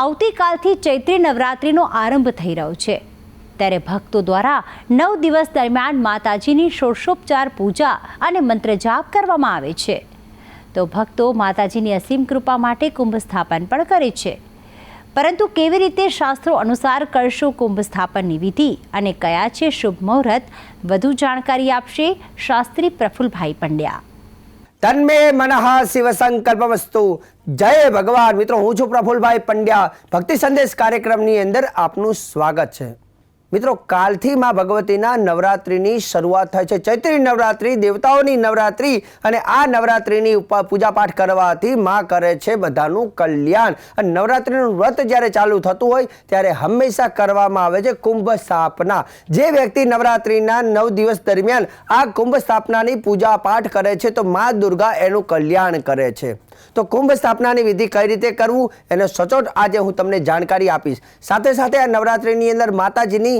આવતીકાલથી ચૈત્રી નવરાત્રિનો આરંભ થઈ રહ્યો છે. ત્યારે ભક્તો દ્વારા નવ દિવસ દરમિયાન માતાજીની ષોડશોપચાર પૂજા અને મંત્ર જાપ કરવામાં આવે છે. તો ભક્તો માતાજીની અસીમ કૃપા માટે કુંભ સ્થાપન પણ કરે છે. પરંતુ કેવી રીતે શાસ્ત્રો અનુસાર કરશો કુંભ સ્થાપનની વિધિ અને કયા છે શુભ મુહૂર્ત, વધુ જાણકારી આપશે શાસ્ત્રી પ્રફુલભાઈ પંડ્યા. તન્મે મનઃ શિવ સંકલ્પ વસ્તુ જય ભગવાન મિત્રો હું છું પ્રફુલભાઈ પંડ્યા ભક્તિ સંદેશ કાર્યક્રમની અંદર આપનું સ્વાગત છે મિત્રો, કાલથી માં ભગવતીના નવરાત્રિની શરૂઆત થાય છે. ચૈત્રી નવરાત્રિ, દેવતાઓની નવરાત્રિ અને આ નવરાત્રિની પૂજાપાઠ કરવાથી માં કરે છે બધાનું કલ્યાણ. અને નવરાત્રિનું વ્રત જ્યારે ચાલુ થતું હોય, ત્યારે હંમેશા કરવામાં આવે છે કુંભ સ્થાપના. જે વ્યક્તિ નવરાત્રિના નવ દિવસ દરમિયાન આ કુંભ સ્થાપનાની પૂજા પાઠ કરે છે, તો મા દુર્ગા એનું કલ્યાણ કરે છે. તો કુંભ સ્થાપનાની વિધિ કઈ રીતે કરવું, એને સચોટ આજે હું તમને જાણકારી આપીશ. સાથે સાથે આ નવરાત્રિની અંદર માતાજીની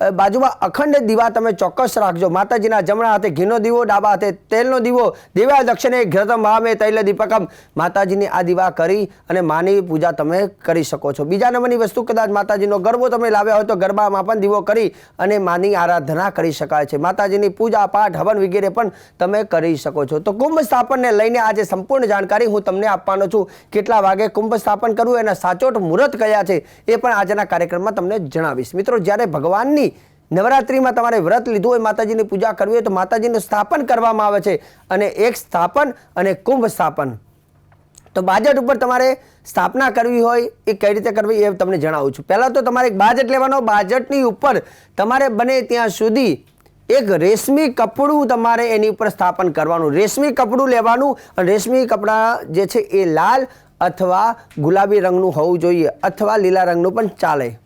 બાજુમાં અખંડ દીવા તમે ચોક્કસ રાખજો. માતાજીના જમણા હાથે ઘીનો દીવો, ડાબા હાથે તેલનો દીવો, દેવા દક્ષિણે ઘ્રતમ ભાવે તૈલ દીપકમ. માતાજીની આ દીવા કરી અને માની પૂજા તમે કરી શકો છો. બીજા નંબરની વસ્તુ કદાચ માતાજીનો ગરબો તમે લાવ્યા હોય તો ગરબામાં પણ દીવો કરી અને માની આરાધના કરી શકાય છે. માતાજીની પૂજા, પાઠ, હવન વગેરે પણ તમે કરી શકો છો. તો કુંભ સ્થાપનને લઈને આજે સંપૂર્ણ જાણકારી હું તમને આપવાનો છું. કેટલા વાગે કુંભ સ્થાપન કરવું એના સાચોટ મુહૂર્ત કયા છે એ પણ આજના કાર્યક્રમમાં તમને જણાવીશ. મિત્રો, જ્યારે ભગવાનની નવરાત્રિમાં તમારે વ્રત લીધું હોય, માતાજીની પૂજા કરવી હોય તો માતાજીનું સ્થાપન કરવામાં આવે છે. અને એક સ્થાપન અને કુંભ સ્થાપન. તો બાજેટ ઉપર તમારે સ્થાપના કરવી હોય, એ કઈ રીતે કરવી એ તમને જણાવું છું. પહેલાં તો તમારે એક બાજેટ લેવાનો. બાજેટની ઉપર તમારે બને ત્યાં સુધી એક રેશમી કપડું તમારે એની ઉપર સ્થાપન કરવાનું. રેશમી કપડું લેવાનું અને રેશમી કપડાં જે છે એ લાલ અથવા ગુલાબી રંગનું હોવું જોઈએ અથવા લીલા રંગનું પણ ચાલે.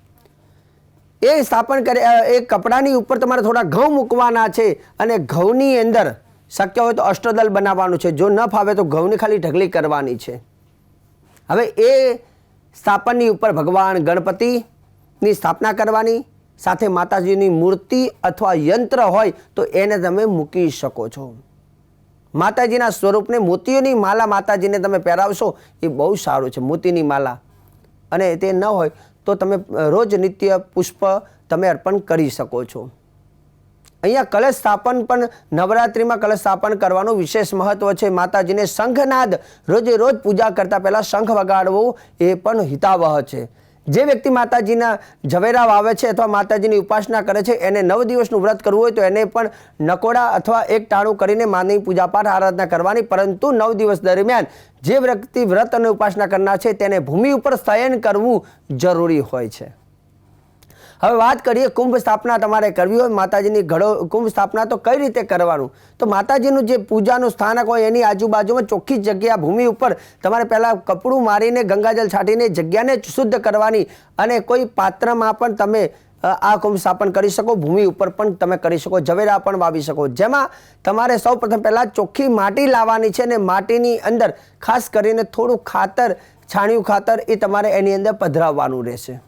એ સ્થાપન કરે એ કપડાની ઉપર તમારે થોડા ઘઉં મૂકવાના છે અને ઘઉંની અંદર શક્ય હોય તો અષ્ટદલ બનાવવાનું છે. જો ન ફાવે તો ઘઉંની ખાલી ઢગલી કરવાની છે. હવે એ સ્થાપનની ઉપર ભગવાન ગણપતિની સ્થાપના કરવાની, સાથે માતાજીની મૂર્તિ અથવા યંત્ર હોય તો એને તમે મૂકી શકો છો. માતાજીના સ્વરૂપને મોતીઓની માલા માતાજીને તમે પહેરાવશો એ બહુ સારું છે, મોતીની માલા. અને તે ન હોય તો તમે રોજ નિત્ય પુષ્પ તમે અર્પણ કરી શકો છો. અહીંયા કલશ સ્થાપન પણ નવરાત્રિમાં કલશ સ્થાપન કરવાનું વિશેષ મહત્વ છે. માતાજીને શંખનાદ રોજે રોજ પૂજા કરતાં પહેલાં શંખ વગાડવું એ પણ હિતાવહ છે. જે વ્યક્તિ માતાજીના ઝવેરા વાવે છે અથવા માતાજીની ઉપાસના કરે છે, એને નવ દિવસનું વ્રત કરવું હોય તો એને પણ નકોડા અથવા એક ટાણું કરીને માની પૂજાપાઠ આરાધના કરવાની, પરંતુ નવ દિવસ દરમિયાન જે વ્યક્તિ વ્રત અને ઉપાસના કરનાર છે, તેને ભૂમિ ઉપર શયન કરવું જરૂરી હોય છે. હવે વાત કરીએ કુંભ સ્થાપના તમારે કરવી હોય, માતાજીની ઘડો, કુંભ સ્થાપના તો કઈ રીતે કરવાનું? તો માતાજીનું જે પૂજાનું સ્થાનક હોય એની આજુબાજુમાં ચોખ્ખી જગ્યા, ભૂમિ ઉપર તમારે પહેલાં કપડું મારીને, ગંગાજળ છાંટીને જગ્યાને શુદ્ધ કરવાની અને કોઈ પાત્રમાં પણ તમે આ કુંભ સ્થાપન કરી શકો, ભૂમિ ઉપર પણ તમે કરી શકો, ઝવેરા પણ વાવી શકો. જેમાં તમારે સૌ પ્રથમ પહેલાં ચોખ્ખી માટી લાવવાની છે અને માટીની અંદર ખાસ કરીને થોડું ખાતર, છાણિયું ખાતર એ તમારે એની અંદર પધરાવવાનું રહેશે.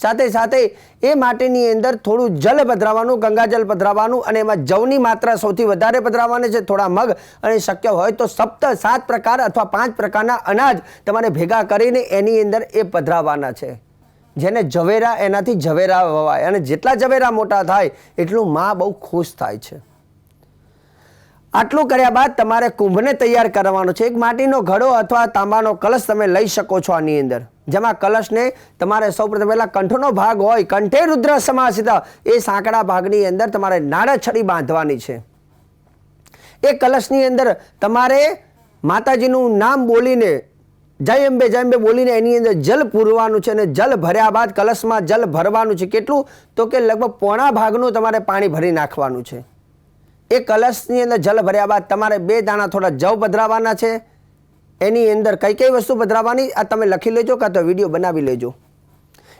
સાથે સાથે એ માટીની અંદર થોડું જલ પધરાવવાનું ગંગાજલ પધરાવાનું અને એમાં જવની માત્રા સૌથી વધારે પધરાવવાની છે, થોડા મગ અને શક્ય હોય તો સપ્ત, સાત પ્રકાર અથવા પાંચ પ્રકારના અનાજ તમારે ભેગા કરીને એની અંદર એ પધરાવવાના છે. જેને ઝવેરા, એનાથી ઝવેરા વવાય અને જેટલા ઝવેરા મોટા થાય એટલું માં બહુ ખુશ થાય છે. આટલું કર્યા બાદ તમારે કુંભને તૈયાર કરવાનો છે. એક માટીનો ઘડો અથવા તાંબાનો કલશ તમે લઈ શકો છો આની અંદર. જેમાં કલશને તમારે સૌપ્રથમ પહેલાં કંઠનો ભાગ હોય, કંઠે રુદ્ર સમાસિત, એ સાંકડા ભાગની અંદર તમારે નાળા છડી બાંધવાની છે. એ કલશની અંદર તમારે માતાજીનું નામ બોલીને, જય અંબે જય અંબે બોલીને એની અંદર જલ પૂરવાનું છે અને જલ ભર્યા બાદ કલશમાં જલ ભરવાનું છે. કેટલું? તો કે લગભગ પોણા ભાગનું તમારે પાણી ભરી નાખવાનું છે. એ કલશની અંદર જલ ભર્યા બાદ તમારે બે દાણા થોડા જવ પધરાવવાના છે. એની અંદર કઈ કઈ વસ્તુ પધરાવવાની, આ તમે લખી લેજો કાં તો વીડિયો બનાવી લેજો.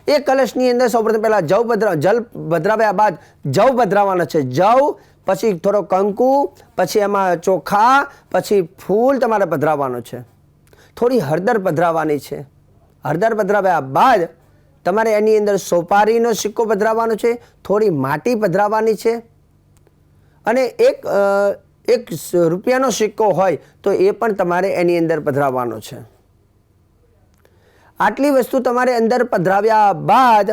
એ કલશની અંદર સૌપ્રથમ પહેલાં જવ પધરા, જલ પધરાવ્યા બાદ જવ પધરાવવાના છે. જવ, પછી થોડો કંકુ, પછી એમાં ચોખા, પછી ફૂલ તમારે પધરાવવાનો છે. થોડી હળદર પધરાવવાની છે. હળદર પધરાવ્યા બાદ તમારે એની અંદર સોપારીનો સિક્કો પધરાવવાનો છે, થોડી માટી પધરાવવાની છે. અને એક એક રૂપિયાનો સિક્કો હોય તો એ પણ તમારે એની અંદર પધરાવવાનો છે. આટલી વસ્તુ તમારે અંદર પધરાવ્યા બાદ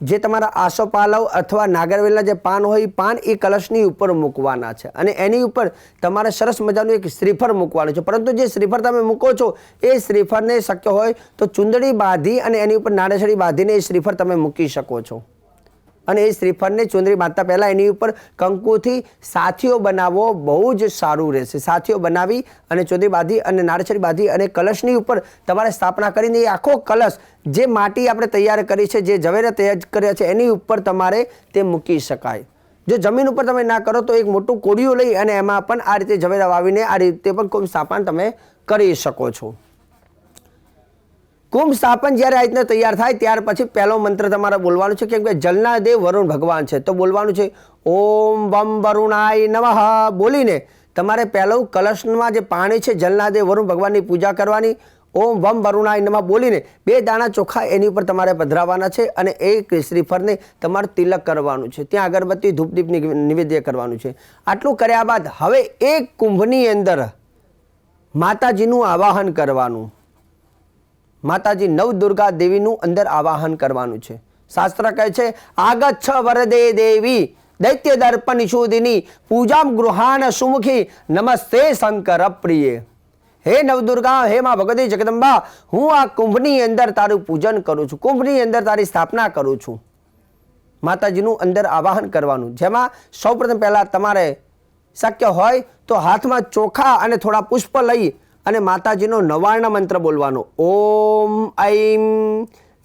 જે તમારા આસોપાલવ અથવા નાગરવેલના જે પાન હોય, એ પાન એ કલશની ઉપર મૂકવાના છે અને એની ઉપર તમારે સરસ મજાનું એક શ્રીફળ મૂકવાનું છે. પરંતુ જે શ્રીફળ તમે મૂકો છો, એ શ્રીફળને શક્ય હોય તો ચુંદડી બાંધી અને એની ઉપર નાળેછડી બાંધીને એ શ્રીફળ તમે મૂકી શકો છો. અને એ શ્રીફળને ચુંદરી બાંધતા પહેલાં એની ઉપર કંકુથી સાથીઓ બનાવવો બહુ જ સારું રહેશે. સાથીઓ બનાવી અને ચુંદરી બાંધી અને નાળછરી બાંધી અને કલશની ઉપર તમારે સ્થાપના કરીને એ આખો કલશ જે માટી આપણે તૈયાર કરી છે, જે ઝવેરા તૈયાર કર્યા છે, એની ઉપર તમારે તે મૂકી શકાય. જો જમીન ઉપર તમે ના કરો તો એક મોટું કોડિયું લઈ અને એમાં પણ આ રીતે ઝવેરા વાવીને આ રીતે પણ કોઈ સ્થાપન તમે કરી શકો છો. કુંભ સ્થાપન જ્યારે આ રીતના તૈયાર થાય, ત્યાર પછી પહેલો મંત્ર તમારે બોલવાનું છે, કેમ કે જલના દેવ વરુણ ભગવાન છે. તો બોલવાનું છે, ઓમ વમ વરુણાય નમઃ. બોલીને તમારે પહેલું કલશમાં જે પાણી છે, જલના દેવ વરુણ ભગવાનની પૂજા કરવાની, ઓમ વમ વરુણાય નમઃ. બોલીને બે દાણા ચોખા એની ઉપર તમારે પધરાવવાના છે અને એ શ્રીફળને તમારે તિલક કરવાનું છે. ત્યાં અગરબત્તી, ધૂપદીપ નિવેદ્ય કરવાનું છે. આટલું કર્યા બાદ હવે એક કુંભની અંદર માતાજીનું આવાહન કરવાનું. માતાજી નવદુર્ગા દેવીનું અંદર આવાહન કરવાનું છે. શાસ્ત્ર કહે છે, આગચ્છ વરદે દેવી, દૈત્ય દર્પણ શુદિની, પૂજામ ગૃહાન સુમુખી, નમસ્તે શંકર પ્રિય. હે નવદુર્ગા હે માં ભગવતી જગદંબા, હું આ કુંભની અંદર તારું પૂજન કરું છું, કુંભની અંદર તારી સ્થાપના કરું છું. માતાજીનું અંદર આવાહન કરવાનું. જેમાં સૌપ્રથમ પહેલાં તમારે શક્ય હોય તો હાથમાં ચોખા અને થોડા પુષ્પ લઈ અને માતાજીનો નવાર્ણ મંત્ર બોલવાનો. ઓમ ઐમ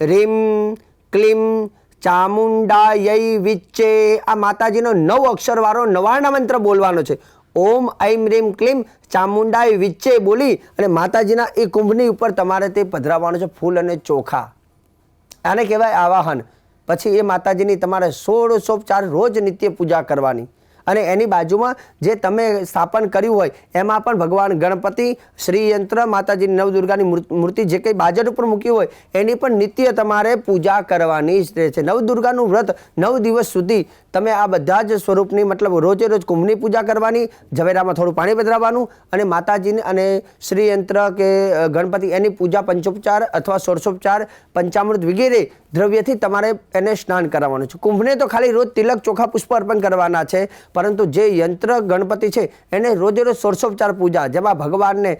રીમ, ક્લીમ, ચામુંડાય વિચ્ચે. આ માતાજીનો નવ અક્ષરવાળો નવાર્ણ મંત્ર બોલવાનો છે. ઓમ ઐમ રીમ, ક્લીમ, ચામુંડાય વિચ્ચે બોલી અને માતાજીના એ કુંભની ઉપર તમારે તે પધરાવવાનું છે, ફૂલ અને ચોખા. આને કહેવાય આવાહન. પછી એ માતાજીની તમારે સોળસોપચાર રોજ નિત્ય પૂજા કરવાની. અને એની બાજુમાં જે તમે સ્થાપન કર્યું હોય, એમાં પણ ભગવાન ગણપતિ, શ્રીયંત્ર માતાજી નવદુર્ગાની મૂર્તિ જે કંઈ બાજટ ઉપર મૂકી હોય, એની પણ નિત્ય તમારે પૂજા કરવાની જ રહે છે નવદુર્ગાનું વ્રત નવ દિવસ સુધી તમે આ બધા જ સ્વરૂપની, મતલબ રોજે રોજ કુંભની પૂજા કરવાની, ઝવેરામાં થોડું પાણી પધરાવવાનું અને માતાજીને અને શ્રીયંત્ર કે ગણપતિ એની પૂજા પંચોપચાર અથવા ષોડશોપચાર પંચામૃત વગેરે દ્રવ્યથી તમારે એને સ્નાન કરાવવાનું છે. કુંભને તો ખાલી રોજ તિલક ચોખા પુષ્પ અર્પણ કરવાના છે પરંતુ જે યંત્ર ગણપતિ છે, એને રોજે રોજ સોરસોપચાર પૂજા, જેમાં ભગવાનને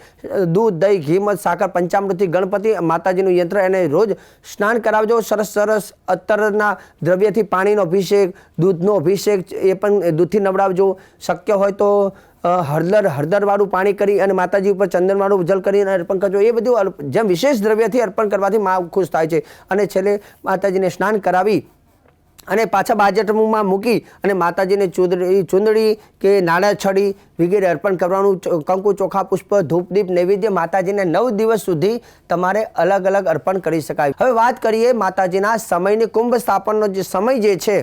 દૂધ, દહીં, ઘી, મધ, સાકર, પંચામૃતથી ગણપતિ, માતાજીનું યંત્ર એને રોજ સ્નાન કરાવજો. સરસ સરસ અત્તરના દ્રવ્યથી પાણીનો અભિષેક, દૂધનો અભિષેક, એ પણ દૂધથી નવડાવજો. શક્ય હોય તો હળદર, હળદરવાળું પાણી કરી અને માતાજી ઉપર ચંદનવાળું જલ કરીને અર્પણ કરજો. એ બધું જેમ વિશેષ દ્રવ્યથી અર્પણ કરવાથી મા ખુશ થાય છે. અને છેલ્લે માતાજીને સ્નાન કરાવી અને પાછા બાજટમાં મૂકી અને માતાજીને ચૂંદડી ચૂંદડી કે નાણાં છડી વગેરે અર્પણ કરવાનું કંકુ ચોખા પુષ્પ, ધૂપ દીપ, નૈવેદ્ય માતાજીને નવ દિવસ સુધી તમારે અલગ અલગ અર્પણ કરી શકાય. હવે વાત કરીએ માતાજીના સમયની કુંભ સ્થાપનનો જે સમય જે છે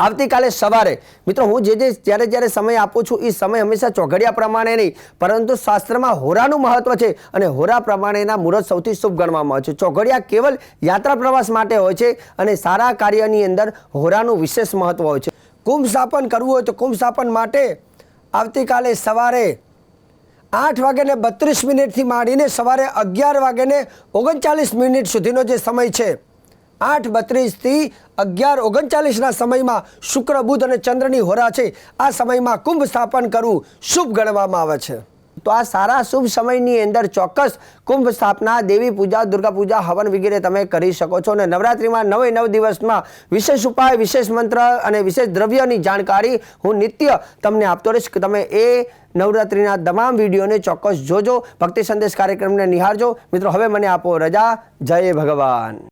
આવતીકાલે સવારે. મિત્રો, હું જે જે જ્યારે જ્યારે સમય આપું છું, એ સમય હંમેશા ચોઘડિયા પ્રમાણે નહીં, પરંતુ શાસ્ત્રમાં હોરાનું મહત્વ છે અને હોરા પ્રમાણેના મુહૂર્ત સૌથી શુભ ગણવામાં આવે છે. ચોઘડિયા કેવલ યાત્રા પ્રવાસ માટે હોય છે અને સારા કાર્યની અંદર હોરાનું વિશેષ મહત્વ હોય છે. કુંભ સ્થાપન કરવું હોય તો કુંભ સ્થાપન માટે આવતીકાલે સવારે આઠ વાગ્યાને બત્રીસ મિનિટથી માંડીને સવારે અગિયાર વાગ્યાને ઓગણચાલીસ મિનિટ સુધીનો જે સમય છે આઠ બત્રીસથી અગિયાર ઓગણચાલીસના સમયમાં શુક્ર, બુધ અને ચંદ્રની હોરા છે. આ સમયમાં કુંભ સ્થાપન કરવું શુભ ગણવામાં આવે છે. તો આ સારા શુભ સમયની અંદર ચોક્કસ કુંભ સ્થાપના, દેવી પૂજા, દુર્ગા પૂજા, હવન વગેરે તમે કરી શકો છો. અને નવરાત્રિમાં નવે નવ દિવસમાં વિશેષ ઉપાય, વિશેષ મંત્ર અને વિશેષ દ્રવ્યની જાણકારી હું નિત્ય તમને આપતો રહીશ. કે તમે એ નવરાત્રિના તમામ વિડીયોને ચોક્કસ જોજો, ભક્તિ સંદેશ કાર્યક્રમને નિહાળજો. મિત્રો, હવે મને આપો રજા. જય ભગવાન.